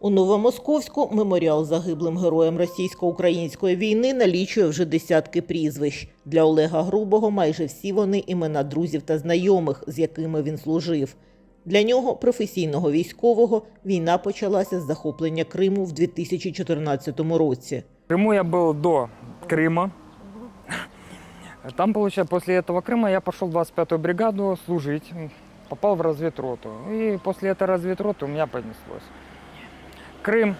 У Новомосковську меморіал загиблим героям російсько-української війни налічує вже десятки прізвищ. Для Олега Грубого майже всі вони імена друзів та знайомих, з якими він служив. Для нього, професійного військового, війна почалася з захоплення Криму в 2014 році. В Крыму я был до Крыма. Там, получается, после этого Крыма я пошел в 25-ю бригаду служить, попал в разведроту. И после этой разведроты у меня понеслось. Крым,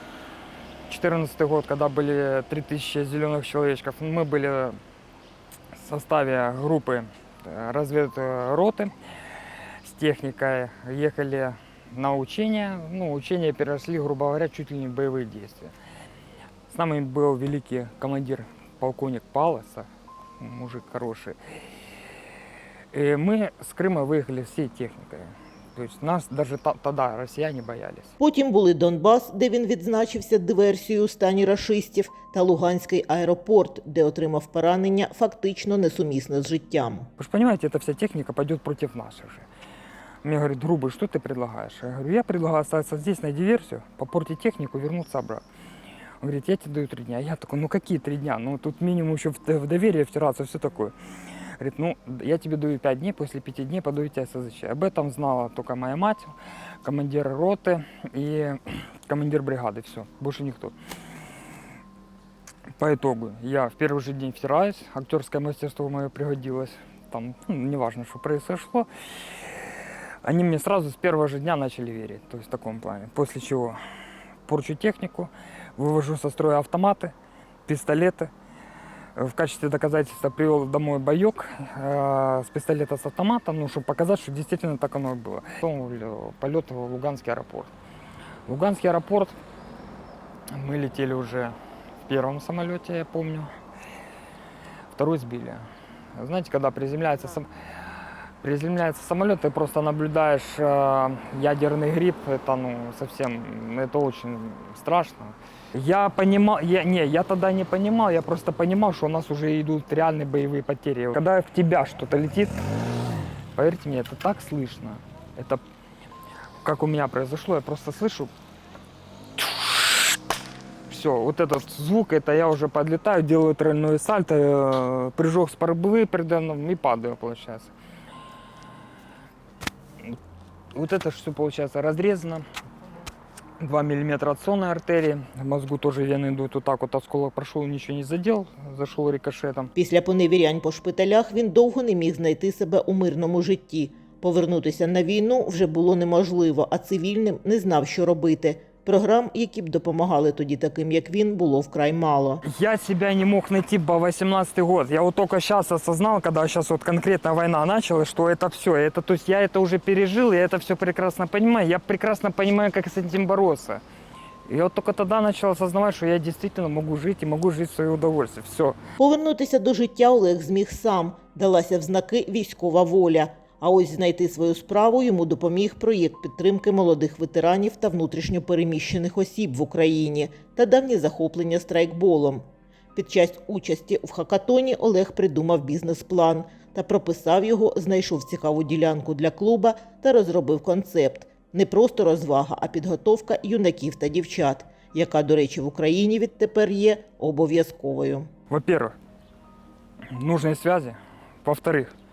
14 год, когда были 3000 зеленых человечков, мы были в составе группы э, разведроты с техникой, ехали на учения. Ну, учения переросли, грубо говоря, чуть ли не в боевые действия. С нами был великий командир, полковник Палоса, мужик хороший. И мы с Крыма выехали всей техникой. То есть нас даже та- тогда россияне боялись. Потім були Донбас, де він відзначився диверсією у стані рашистів, та Луганський аеропорт, де отримав поранення фактично несумісне з життям. Вы же понимаете, эта вся техника пойдет против наших же. Мне говорит, Грубый, что ты предлагаешь? Я говорю, я предлагаю остаться здесь на диверсию, попортить технику, вернуться обратно. Он говорит, я тебе даю три дня. Я такой, ну какие три дня? Ну тут минимум еще в, в доверие втираться, все такое. Говорит, ну я тебе даю пять дней, после пяти дней подаю тебя СЗЧ. Об этом знала только моя мать, командир роты и командир бригады. Все, больше никто. По итогу я в первый же день втираюсь, актерское мастерство мое пригодилось. Там, ну, неважно, что произошло. Они мне сразу с первого же дня начали верить, то есть в таком плане. После чего порчу технику, вывожу со строя автоматы, пистолеты. Э, В качестве доказательства привел домой боек э, с пистолета с автоматом, ну, чтобы показать, что действительно так оно и было. Потом э, полет в Луганский аэропорт. Луганский аэропорт мы летели уже в первом самолете, я помню. Второй сбили. Знаете, когда приземляется, сам... приземляется самолет, ты просто наблюдаешь э, ядерный гриб, это ну совсем, это очень страшно. Я понимал, я, не, я тогда не понимал, я просто понимал, что у нас уже идут реальные боевые потери. Когда в тебя что-то летит, поверьте мне, это так слышно. Это как у меня произошло, я просто слышу все, вот этот звук, это я уже подлетаю, делаю тройное сальто, э, прыжок с парбы передо мной и падаю, получается. Вот это все, получается, разрезано. 2 мм от сонной артерии. В мозгу тоже вены идут вот так вот. Осколок прошел, ничего не задел. Зашел рикошетом. Після поневірянь по шпиталях він довго не міг знайти себе у мирному житті. Повернутися на війну вже було неможливо, а цивільним не знав, що робити. Програм, які б допомагали тоді таким, як він, було вкрай мало. Я себя не мог найти по 18 год. Я вот только сейчас осознал, когда сейчас вот конкретно война началась, что это все. Это, то есть я это уже пережил, я это все прекрасно понимаю. Я прекрасно понимаю, как с этим бороться. И я вот только тогда начал осознавать, что я действительно могу жить и могу жить в свое удовольствие. Все. Повернутися до життя Олег зміг сам. Далася в знаки військова воля. А ось знайти свою справу йому допоміг проєкт підтримки молодих ветеранів та внутрішньопереміщених осіб в Україні та давнє захоплення страйкболом. Під час участі в хакатоні Олег придумав бізнес-план та прописав його, знайшов цікаву ділянку для клуба та розробив концепт. Не просто розвага, а підготовка юнаків та дівчат, яка, до речі, в Україні відтепер є обов'язковою. Во-первых, нужные связи. Во-вторых, э,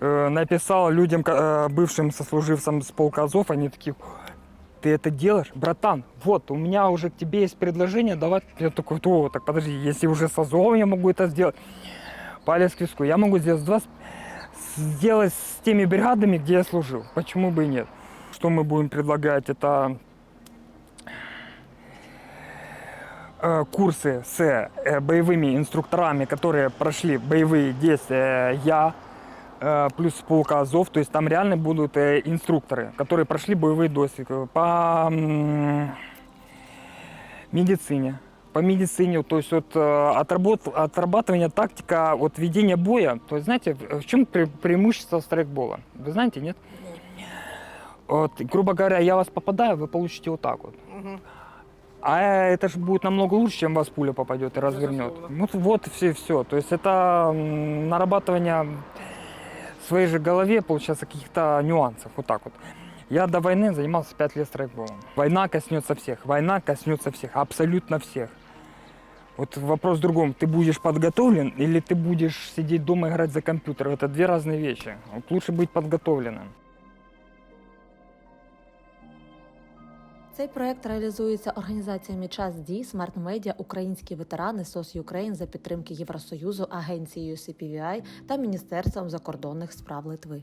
написал людям, э, бывшим сослуживцам с полка они такие, ты это делаешь? Братан, вот, у меня уже к тебе есть предложение, давай. Я такой, то, так подожди, если уже с Азовом я могу это сделать, палец к виску, я могу сделать, два, сделать с теми бригадами, где я служил. Почему бы и нет? Что мы будем предлагать? Это э, курсы с э, боевыми инструкторами, которые прошли боевые действия я, э, плюс полка Азов, то есть там реально будут э, инструкторы, которые прошли боевые досвиды по медицине. По медицине, то есть вот э, отработ, отрабатывание тактика, вот ведение боя. То есть знаете, в чем пре- преимущество страйкбола? Вы знаете, нет? Вот, грубо говоря, я вас попадаю, вы получите вот так вот. А это же будет намного лучше, чем вас пуля попадет и развернет. Вот, вот все, все. То есть это нарабатывание своей же голове, получается, каких-то нюансов. Вот так вот. Я до войны занимался 5 лет страйкболом. Война коснется всех, война коснется всех, абсолютно всех. Вот вопрос в другом, ты будешь подготовлен или ты будешь сидеть дома и играть за компьютер? Это две разные вещи. Вот лучше быть подготовленным. Цей проект реалізується організаціями Час дій, Смарт Медіа, Українські ветерани, СОС Юкрейн за підтримки Євросоюзу, агенцією CPVI та Міністерством закордонних справ Литви.